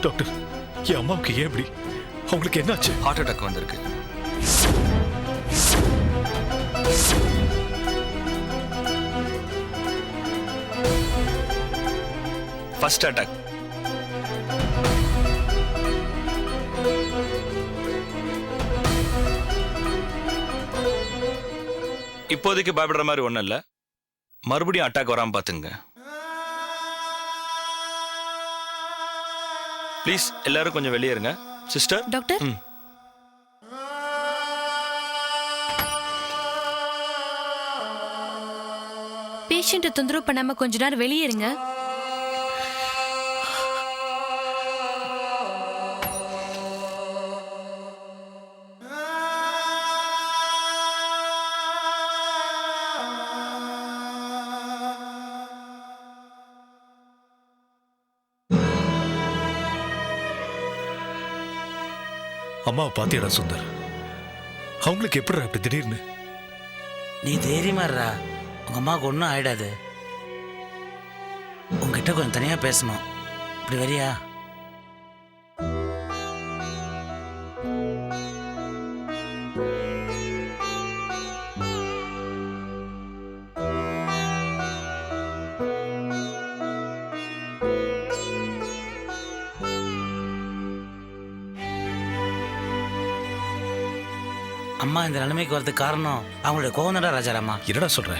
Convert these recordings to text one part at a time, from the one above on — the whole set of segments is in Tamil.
டாக்டர் என் அம்மாவுக்கு ஏன் இப்படி? அவங்களுக்கு என்னாச்சு? ஹார்ட் அட்டாக் வந்திருக்கு. ஃபர்ஸ்ட் அட்டாக் இப்போதைக்கு பயப்படுற மாதிரி ஒன்றும் இல்லை. மறுபடியும் அட்டாக் வராமல் பார்த்துங்க ப்ளீஸ் எல்லாரும் கொஞ்சம் வெளியே இருங்க. சிஸ்டர் டாக்டர் ம். பேஷண்ட்டை தொந்தரவு பண்ணாம கொஞ்ச நேரம் வெளியே இருங்க. அம்மாவை பார்த்தியடா சுந்தர் அவங்களுக்கு எப்படிடா இப்படி திடீர்னு? நீ தைரியமா இருடா. உங்க அம்மாவுக்கு ஒன்றும் ஆயிடாது. உங்ககிட்ட கொஞ்சம் தனியா பேசணும். இப்படி வரியா? அம்மா இந்த நிலைமைக்கு வரதுக்கு காரணம் அவங்களுடைய கோவம் தான்டா ராஜாராமா என்னடா சொல்ற?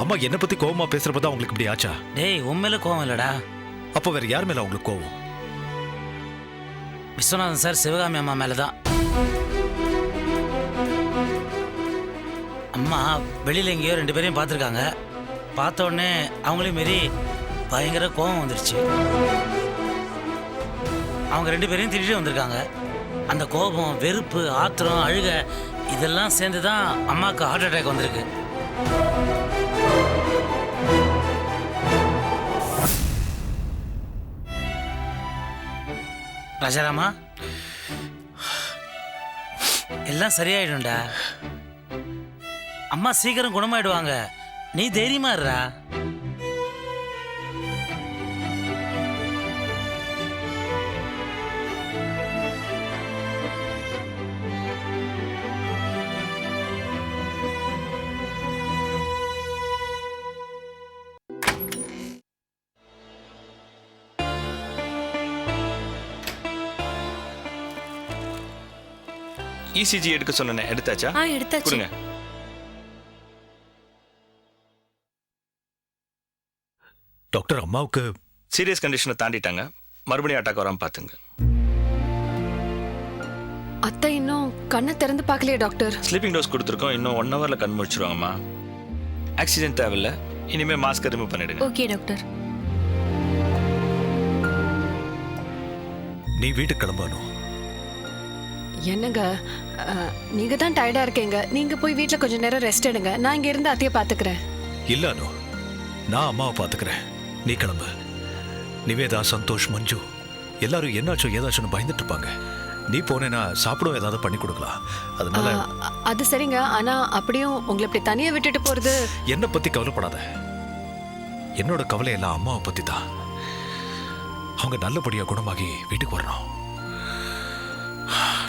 அம்மா என்ன பத்தி கோவமா பேசுறப்பதான் அவங்களுக்கு இப்படி ஆச்சா? டேய் உண்மையில கோவம் இல்லடா. அப்போ வேற யார் மேல அவங்களுக்கு கோவம்? விஸ்வநாதன் சார் சிவகாமி அம்மா மேலே தான் அம்மா வெளியில் எங்கேயோ ரெண்டு பேரையும் பார்த்துருக்காங்க. பார்த்த உடனே அவங்களையும் மீறி பயங்கர கோபம் வந்துருச்சு. அவங்க ரெண்டு பேரையும் திட்டிட்டு வந்திருக்காங்க. அந்த கோபம் வெறுப்பு ஆத்திரம் அழுக இதெல்லாம் சேர்ந்து தான் அம்மாவுக்கு ஹார்ட் அட்டாக் வந்திருக்கு. ராஜாராமா எல்லாம் சரியாயிடும்டா. அம்மா சீக்கிரம் குணமாயிடுவாங்க. நீ தைரியமா இருடா. இசிஜி E எடுக்க சொன்னேன் எடுத்தாச்சா? ஆ எடுத்தாச்சு. கொடுங்க. டாக்டர் அம்மாவுக்கு சீரியஸ் கண்டிஷனை தாண்டிட்டாங்க. மறுபடியும் அட்டாக் வராமல் பார்த்துங்க. அத்தை இன்னும் கண்ணை திறந்து பார்க்கலையே டாக்டர். ஸ்லீப்பிங் டோஸ் கொடுத்துருக்கோம். இன்னும் ஒன் ஹவரில் கண் முடிச்சிருவாங்கம்மா. ஆக்சிஜன் தேவையில்ல. இனிமேல் மாஸ்க்கை ரிமூவ் பண்ணிடுங்க. Okay doctor. நீ வீட்டுக்கு கிளம்பணும். என்னங்க? நீங்க தான் டயர்டா இருக்கீங்க. நீங்க போய் வீட்ல கொஞ்ச நேரம் ரெஸ்ட் எடுங்க. நான் இங்க இருந்து அத்தைய பாத்துக்கிறேன். இல்ல அனு. நான் அம்மாவை பாத்துக்கிறேன். நீ கிளம்பு. நிவேதா சந்தோஷ் மஞ்சு. எல்லாரும் என்னாச்சோ ஏதாச்சும் பயந்துட்டு இருப்பாங்க நீ போனேன்னா சாப்பிடும் ஏதாவது பண்ணி கொடுக்கலாம். அதனால அது சரிங்க. ஆனா அப்படியும் உங்களை இப்படி தனியா விட்டுட்டு போறது என்னை பத்தி கவலைப்படாத. என்னோட கவலை எல்லாம் அம்மாவை பத்தி தான் அவங்க நல்லபடியா குணமாகி வீட்டுக்கு வரணும்.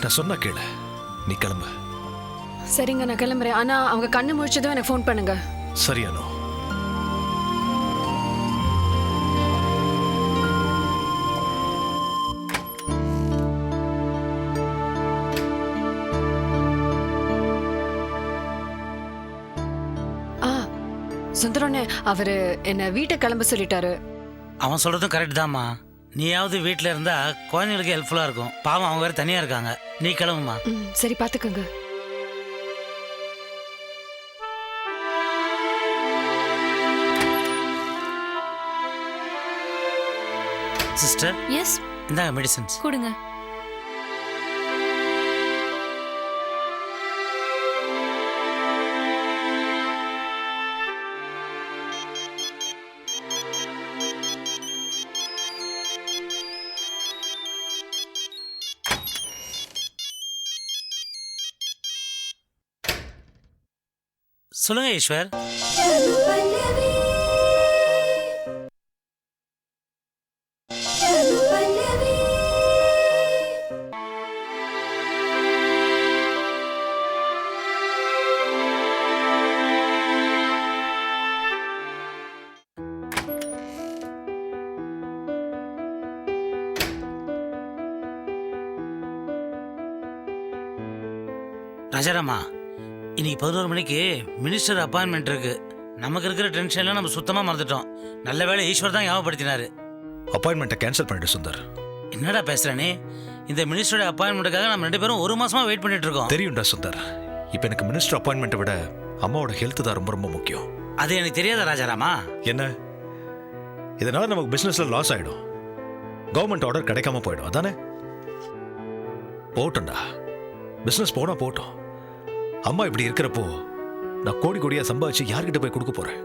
நான் சொன்னா கேளு. நீ கிளம்பு. சரிங்க நான் கிளம்புறேன். ஆனா அவங்க கண்ணு முழிச்சதும் எனக்கு ஃபோன் பண்ணுங்க. சரி அனு. ஆ சுந்தரண்ணே அவரு என்ன வீட்டை கிளம்ப சொல்லிட்டாரு. அவன் சொல்றதும் கரெக்ட் தாம்மா நீயாவது வீட்டில் இருந்தா குழந்தைங்களுக்கு ஹெல்ப்ஃபுல்லாக இருக்கும். பாவம் அவங்க வேற தனியாக இருக்காங்க. நீ கிளம்புமா? ம் சரி பாத்துக்கோங்க. சிஸ்டர் எஸ் இந்தாங்க மெடிசன்ஸ் கொடுங்க. சொல்லுங்க ஈஸ்வர். ராஜாராமா இன்னைக்கு பதினோரு மணிக்கு மினிஸ்டர் அப்பாயின்மெண்ட் இருக்கு. நமக்கு இருக்கிற டென்ஷன்லாம் நம்ம சுத்தமாக மறந்துட்டோம். நல்ல வேளை ஈஸ்வர் தான் ஞாபகப்படுத்தினாரு. அப்பாயின்மெண்ட்டை கேன்சல் பண்ணிடு சுந்தர். என்னடா பேசுறானே இந்த மினிஸ்டரோட அப்பாயின்மெண்ட்டுக்காக நம்ம ரெண்டு பேரும் ஒரு மாசமா வெயிட் பண்ணிட்டு இருக்கோம். தெரியும்டா சுந்தர். இப்போ எனக்கு மினிஸ்டர் அப்பாயின்மெண்ட்டை விட அம்மாவோட ஹெல்த் தான் ரொம்ப ரொம்ப முக்கியம். அது எனக்கு தெரியாத ராஜாராமா? என்ன? இதனால நமக்கு பிசினஸ்ல லாஸ் ஆயிடும். கவர்மெண்ட் ஆர்டர் கிடைக்காம போயிடும். அதானே? போட்டோம்டா. பிசினஸ் போனா போட்டோம். அம்மா இப்படி இருக்கிறப்போ நான் கோடி கோடியா சம்பாதிச்சு யார்கிட்ட போய் கொடுக்க போறேன்?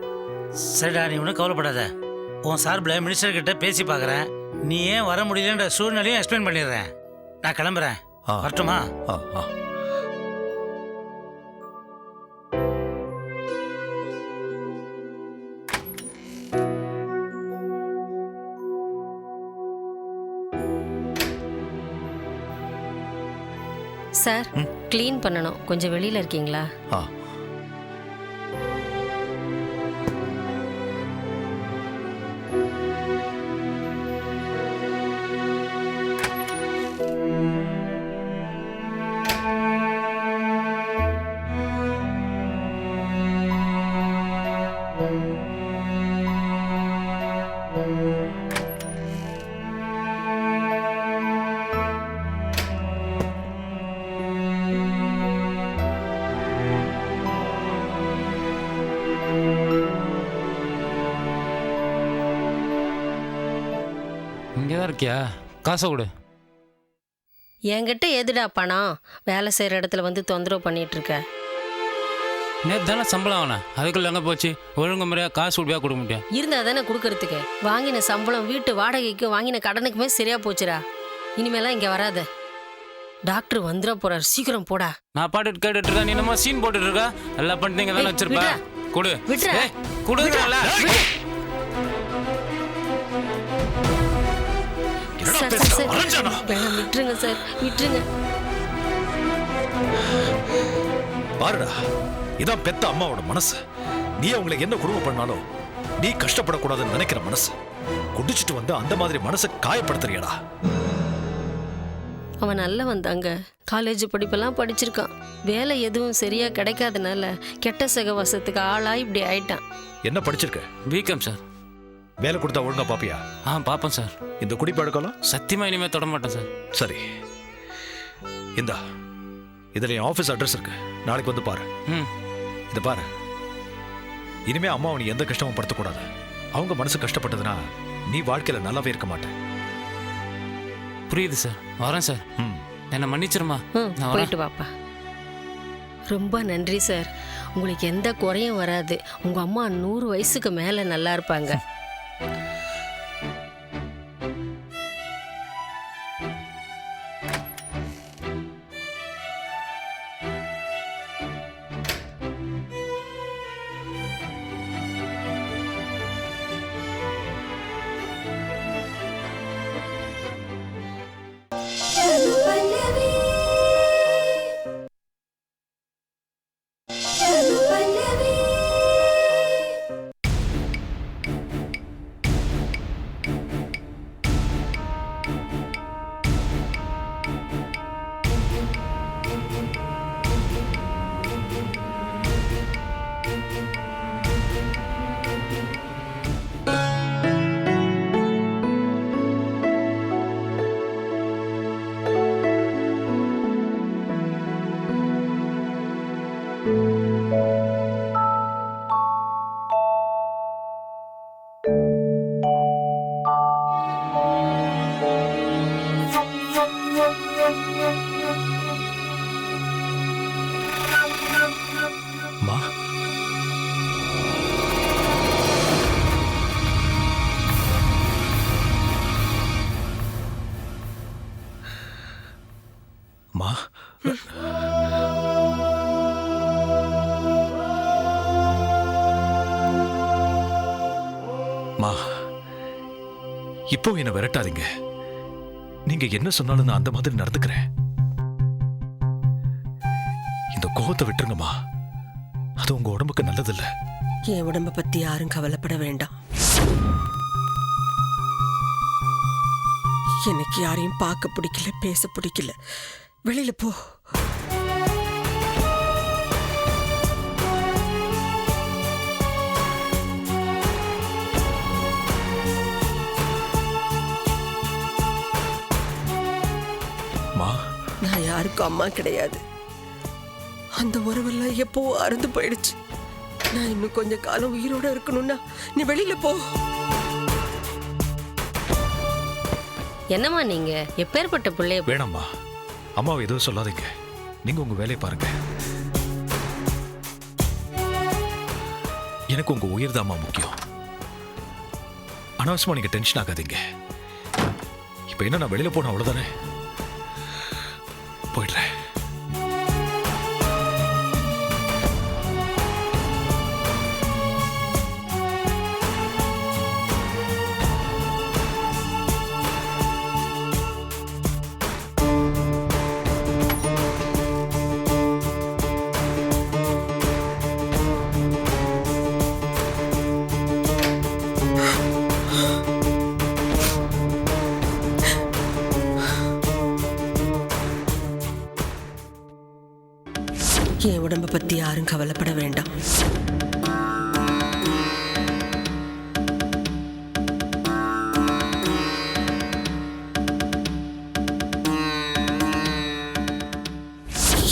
சரிடா நீ ஒன்றும் கவலைப்படாத. உன் சார்பில் மினிஸ்டர் கிட்ட பேசி பார்க்குறேன். நீ ஏன் வர முடியலன்ற சூழ்நிலையும் எக்ஸ்பிளைன் பண்ணிடுறேன். நான் கிளம்புறேன். வரட்டுமா? ஆ ஆ. க்ளீன் பண்ணணும். கொஞ்சம் வெளியில இருக்கீங்களா? ஆ. இருக்கியா? காசை கொடு. என்கிட்ட எதுடா பணம்? வேலை செய்கிற இடத்துல வந்து தொந்தரவு பண்ணிட்டு இருக்க நேற்று தானே சம்பளம் ஆனேன் அதுக்குள்ள எங்கே போச்சு? ஒழுங்கு முறையாக காசு கொடுப்பியா கொடுக்க முடியும் இருந்தா தானே கொடுக்கறதுக்கு. வாங்கின சம்பளம் வீட்டு வாடகைக்கு வாங்கின கடனுக்குமே சரியா போச்சுடா. இனிமேலாம் இங்க வராத. டாக்டர் வந்துட போறார். சீக்கிரம் போடா. நான் பாட்டுட்டு கேட்டுட்டு இருக்கேன். நீ என்னமோ சீன் போட்டுட்டு இருக்கா. எல்லாம் பண்ணிட்டு இங்கே தானே வச்சிருப்ப. கொடு. விட்றா. ஏய், சார்? வேணாம் விட்டுருங்க சார் விட்டுருங்க. பாருடா இதான் பெத்த அம்மாவோட மனசு. நீ அவங்களுக்கு என்ன குடும்பம் பண்ணாலும் நீ கஷ்டப்படக்கூடாதுன்னு நினைக்கிற மனசு. குடிச்சிட்டு வந்து அந்த மாதிரி மனசை காயப்படுத்துறியடா. அவன் நல்ல வந்தாங்க காலேஜ் படிப்பெல்லாம் படிச்சிருக்கான். வேலை எதுவும் சரியா கிடைக்காதனால கெட்ட சகவாசத்துக்கு ஆளாய் இப்படி ஆயிட்டான். என்ன படிச்சிருக்க? வீக்கம் சார் வேலை கொடுத்தா ஒழுங்கா பாப்பியா? ஆ பார்ப்பேன் சார். இந்த குடிப்பழக்கம் சத்தியமாக இனிமேல் தொட மாட்டேன் சார். சரி. இந்தா இதுல என் ஆஃபீஸ் அட்ரஸ் இருக்கு. நாளைக்கு வந்து பாரு. ம். இதை பாரு. இனிமே அம்மாவை நீ எந்த கஷ்டமும் படுத்தக்கூடாது. அவங்க மனசு கஷ்டப்பட்டதுன்னா நீ வாழ்க்கையில நல்லாவே இருக்க மாட்டேன். புரியுது சார். வரேன் சார். ம். என்னை மன்னிச்சிருமா? ம் நான் வரேன். போயிட்டு வாப்பா. ரொம்ப நன்றி சார். உங்களுக்கு எந்த குறையும் வராது. உங்க அம்மா நூறு வயசுக்கு மேல நல்லா இருப்பாங்க. மா இப்போ என்ன விரட்டாதீங்க. நீங்க என்ன சொன்னாலும் நான் அந்த மாதிரி நடந்துக்கிறேன். இந்த கோபத்தை விட்டுருங்கம்மா. அது உங்க உடம்புக்கு நல்லதில்ல. என் உடம்ப பத்தி யாரும் கவலைப்பட வேண்டாம். எனக்கு யாரையும் பார்க்க பிடிக்கல பேச பிடிக்கல. வெளியில போ. யாருக்கும் அம்மா கிடையாது. அந்த உறவெல்லாம் எப்போ அறுந்து போயிடுச்சு? நான் இன்னும் கொஞ்ச காலம் உயிரோட இருக்கணும்னா நீ வெளியில போ. என்னம்மா நீங்க? எப்பேற்பட்ட பிள்ளைய வேணாம்மா. அம்மாவை எதுவும் சொல்லாதீங்க. நீங்க உங்க வேலையை பாருங்க. எனக்கு உங்க உயிர் முக்கியம். அனாவசியமா நீங்க டென்ஷன் ஆகாதீங்க. இப்ப என்ன நான் வெளியில போன அவ்வளவுதானே?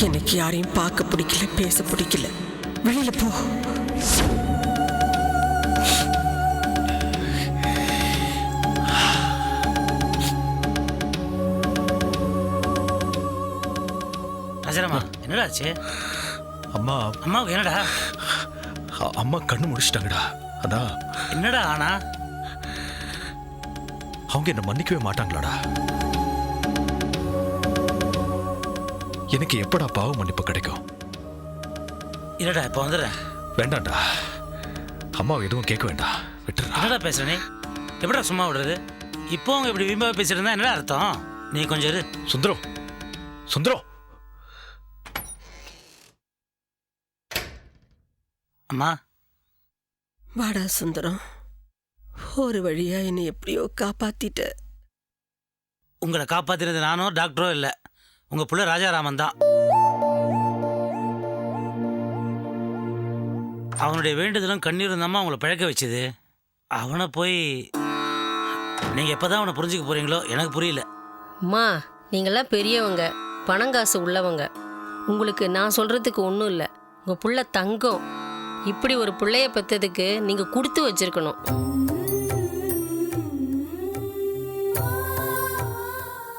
எனக்கு யாரையும் பார்க்க பிடிக்கல பேச பிடிக்கல. வெளியில போ. ராஜாராமா என்னடா ஆச்சு அம்மா அம்மாவுக்கு என்னடா அம்மா கண்ணு முடிச்சிட்டாங்கடா. அதான் என்னடா ஆனா? அவங்க என்ன மன்னிக்கவே மாட்டாங்களாடா. எனக்கு எப்படா பாவ மன்னிப்பு கிடைக்கும்? இல்லடா இப்போ வந்துடுறேன் வேண்டாம்டா அம்மாவை எதுவும் கேட்க வேண்டாம். விட்டுறா. என்னடா பேசுற நீ? எப்படா சும்மா விடுறது? இப்போ அவங்க இப்படி வீம்பாக பேசிட்டு இருந்தா என்னடா அர்த்தம்? நீ கொஞ்சம் இரு. சுந்தரம் சுந்தரம் அம்மா. வாடா சுந்தரம் ஒரு வழியா என்னை எப்படியோ காப்பாத்திட்ட. உங்களை காப்பாத்தினது நானோ டாக்டரோ இல்லை. உங்க புள்ள ராஜாராமன் தான். அவனுடைய வேண்டுதலும் கண்ணீரும் தான் அவங்கள பிழைக்க வச்சது. அவனை போய் நீங்க எப்பதான் அவனை புரிஞ்சுக்க போறீங்களோ எனக்கு புரியல. அம்மா நீங்களாம் பெரியவங்க பணங்காசு உள்ளவங்க. உங்களுக்கு நான் சொல்றதுக்கு ஒன்றும் இல்லை. உங்க புள்ள தங்கம். இப்படி ஒரு பிள்ளைய பெற்றதுக்கு நீங்க கொடுத்து வச்சிருக்கணும்.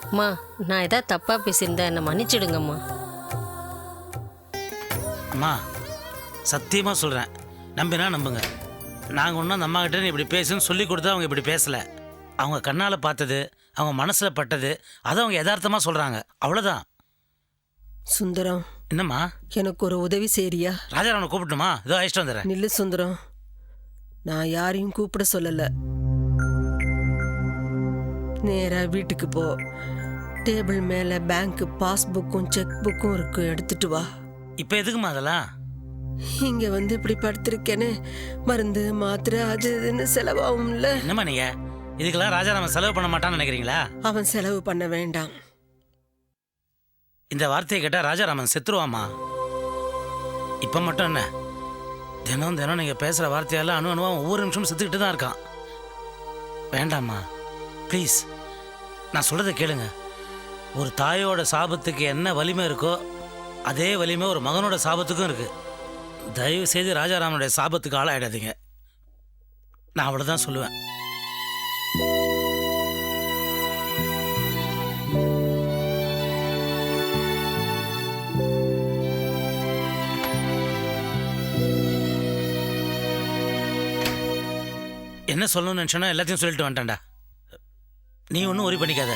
அம்மா நான் ஏதாவது தப்பா பேசியிருந்தா என்னை மன்னிச்சிடுங்கம்மா. அம்மா சத்தியமா சொல்றேன். நம்பினா நம்புங்க. நாங்கள் ஒன்றும் அந்த அம்மா கிட்ட நீ இப்படி பேசுன்னு சொல்லி கொடுத்தா அவங்க இப்படி பேசல. அவங்க கண்ணால் பார்த்தது அவங்க மனசில் பட்டது அதை அவங்க யதார்த்தமாக சொல்கிறாங்க அவ்வளோதான் சுந்தரம். என்னம்மா? எனக்கு ஒரு உதவி செய்றியா? ராஜாராமனை கூப்பிட்டுமா இதோ அழைச்சிட்டு வந்துடுறேன். நில்லு சுந்தரம். நான் யாரையும் கூப்பிட சொல்லல. நேரா வீட்டுக்கு போ. டேபிள் மேல பேங்க் பாஸ்புக்கும் செக் புக்கும் இருக்கு. எடுத்துட்டு வா. இப்போ எதுக்குமா அதெல்லாம்? இங்க வந்து இப்படி படுத்திருக்கேன்னு மருந்து மாத்திரை அது இதுன்னு செலவாகும்ல என்னம்மா நீங்கள் இதுக்கெல்லாம் ராஜாராமன் செலவு பண்ண மாட்டான்னு நினைக்கிறீங்களா? அவன் செலவு பண்ண வேண்டாம். இந்த வார்த்தையை கேட்டால் ராஜாராமன் செத்துருவாமா இப்போ மட்டும் என்ன? தினம் தினம் நீங்கள் பேசுகிற வார்த்தையெல்லாம் அணு அணுவா ஒவ்வொரு நிமிஷமும் செத்துக்கிட்டு தான் இருக்கான். வேண்டாம்மா. ப்ளீஸ் நான் சொல்கிறத கேளுங்க. ஒரு தாயோட சாபத்துக்கு என்ன வலிமை இருக்கோ அதே வலிமை ஒரு மகனோட சாபத்துக்கும் இருக்கு. தயவு செய்து ராஜாராமனுடைய சாபத்துக்கு ஆளாயிடாதீங்க. நான் அவ்வளோதான் சொல்லுவேன். என்ன சொல்லணும்னு நினச்சோன்னா எல்லாத்தையும் சொல்லிட்டு வந்துட்டேன்டா. நீ ஒன்றும் ஒரி பண்ணிக்காத.